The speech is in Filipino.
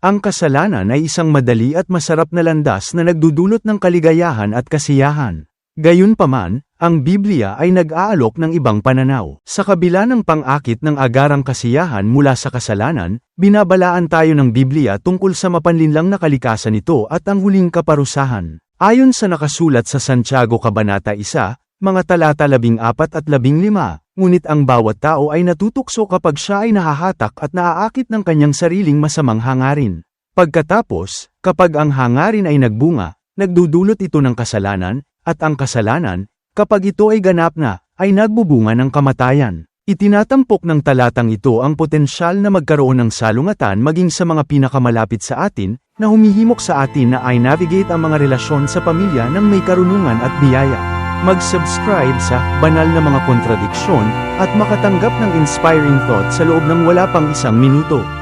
Ang kasalanan ay isang madali at masarap na landas na nagdudulot ng kaligayahan at kasiyahan. Gayunpaman, ang Biblia ay nag-aalok ng ibang pananaw. Sa kabila ng pang-akit ng agarang kasiyahan mula sa kasalanan, binabalaan tayo ng Biblia tungkol sa mapanlinlang na kalikasan nito at ang huling kaparusahan. Ayon sa nakasulat sa Santiago Kabanata 1, mga talata 14 at 15, ngunit ang bawat tao ay natutukso kapag siya ay nahahatak at naaakit ng kanyang sariling masamang hangarin. Pagkatapos, kapag ang hangarin ay nagbunga, nagdudulot ito ng kasalanan, at ang kasalanan, kapag ito ay ganap na, ay nagbubunga ng kamatayan. Itinatampok ng talatang ito ang potensyal na magkaroon ng salungatan maging sa mga pinakamalapit sa atin, na humihimok sa atin na ay navigate ang mga relasyon sa pamilya ng may karunungan at biyaya. Mag-subscribe sa Banal na Mga Kontradiksyon at makatanggap ng inspiring thought sa loob ng wala pang isang minuto.